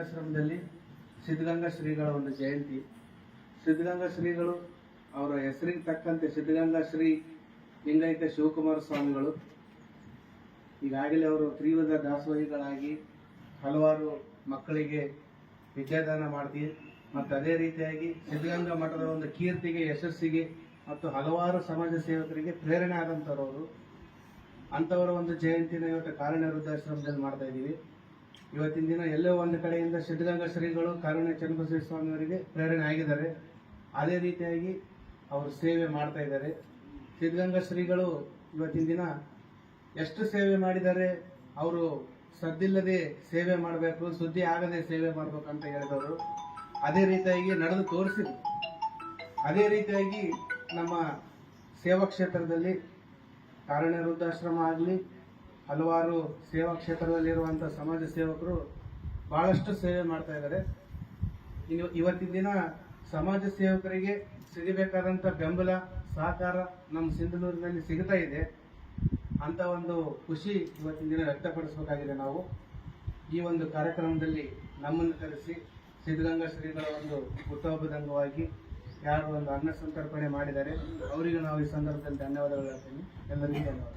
ಆಶ್ರಮದಲ್ಲಿ ಸಿದ್ಧಗಂಗಾ ಶ್ರೀಗಳ ಒಂದು ಜಯಂತಿ. ಸಿದ್ಧಗಂಗಾ ಶ್ರೀಗಳು ಅವರ ಹೆಸರಿಗೆ ತಕ್ಕಂತೆ ಸಿದ್ಧಗಂಗಾ ಶ್ರೀ ಲಿಂಗೈಕ್ಯ ಶಿವಕುಮಾರ ಸ್ವಾಮಿಗಳು. ಈಗಾಗಲೇ ಅವರು ತ್ರಿವಿಧ ದಾಸೋಹಿಗಳಾಗಿ ಹಲವಾರು ಮಕ್ಕಳಿಗೆ ವಿದ್ಯಾದಾನ ಮಾಡ್ತೀವಿ ಮತ್ತು ಅದೇ ರೀತಿಯಾಗಿ ಸಿದ್ಧಗಂಗಾ ಮಠದ ಒಂದು ಕೀರ್ತಿಗೆ, ಯಶಸ್ಸಿಗೆ ಮತ್ತು ಹಲವಾರು ಸಮಾಜ ಸೇವಕರಿಗೆ ಪ್ರೇರಣೆ ಆದಂಥವ್ರು ಅವರು. ಅಂಥವರ ಒಂದು ಜಯಂತಿನ ಇವತ್ತು ಕಾರಣ ವೃದ್ಧಾಶ್ರಮದಲ್ಲಿ ಮಾಡ್ತಾ ಇದ್ದೀವಿ. ಇವತ್ತಿನ ದಿನ ಎಲ್ಲೋ ಒಂದು ಕಡೆಯಿಂದ ಸಿದ್ಧಗಂಗಾ ಶ್ರೀಗಳು ಕಾರುಣ್ಯ ಚನ್ನಬಸವೇ ಸ್ವಾಮಿಯವರಿಗೆ ಪ್ರೇರಣೆ ಆಗಿದ್ದಾರೆ. ಅದೇ ರೀತಿಯಾಗಿ ಅವರು ಸೇವೆ ಮಾಡ್ತಾ ಇದ್ದಾರೆ. ಸಿದ್ಧಗಂಗಾ ಶ್ರೀಗಳು ಇವತ್ತಿನ ದಿನ ಎಷ್ಟು ಸೇವೆ ಮಾಡಿದ್ದಾರೆ, ಅವರು ಸದ್ದಿಲ್ಲದೆ ಸೇವೆ ಮಾಡಬೇಕು, ಸುದ್ದಿ ಆಗದೆ ಸೇವೆ ಮಾಡಬೇಕು ಅಂತ ಹೇಳಿದವರು. ಅದೇ ರೀತಿಯಾಗಿ ನಡೆದು ತೋರಿಸಿದ್ರು ಅದೇ ರೀತಿಯಾಗಿ ನಮ್ಮ ಸೇವಾ ಕ್ಷೇತ್ರದಲ್ಲಿ ಕಾರಣ್ಯ ವೃದ್ಧಾಶ್ರಮ ಆಗಲಿ ಹಲವಾರು ಸೇವಾ ಕ್ಷೇತ್ರದಲ್ಲಿರುವಂಥ ಸಮಾಜ ಸೇವಕರು ಭಾಳಷ್ಟು ಸೇವೆ ಮಾಡ್ತಾ ಇದ್ದಾರೆ. ಇನ್ನು ಇವತ್ತಿನ ದಿನ ಸಮಾಜ ಸೇವಕರಿಗೆ ಸಿಗಬೇಕಾದಂಥ ಬೆಂಬಲ, ಸಹಕಾರ ನಮ್ಮ ಸಿಂಧನೂರಿನಲ್ಲಿ ಸಿಗ್ತಾ ಇದೆ. ಅಂತ ಒಂದು ಖುಷಿ ಇವತ್ತಿನ ದಿನ ವ್ಯಕ್ತಪಡಿಸಬೇಕಾಗಿದೆ ನಾವು. ಈ ಒಂದು ಕಾರ್ಯಕ್ರಮದಲ್ಲಿ ನಮ್ಮನ್ನು ಕರೆಸಿ ಸಿದ್ಧಗಂಗಾ ಶ್ರೀಗಳ ಒಂದು ಹುಟ್ಟುಹಬ್ಬದ ಅಂಗವಾಗಿ ಯಾರು ಒಂದು ಅನ್ನ ಸಂತರ್ಪಣೆ ಮಾಡಿದ್ದಾರೆ, ಅವರಿಗೂ ನಾವು ಈ ಸಂದರ್ಭದಲ್ಲಿ ಧನ್ಯವಾದಗಳು ಹೇಳ್ತೀನಿ. ಎಲ್ಲರಿಗೂ ಧನ್ಯವಾದ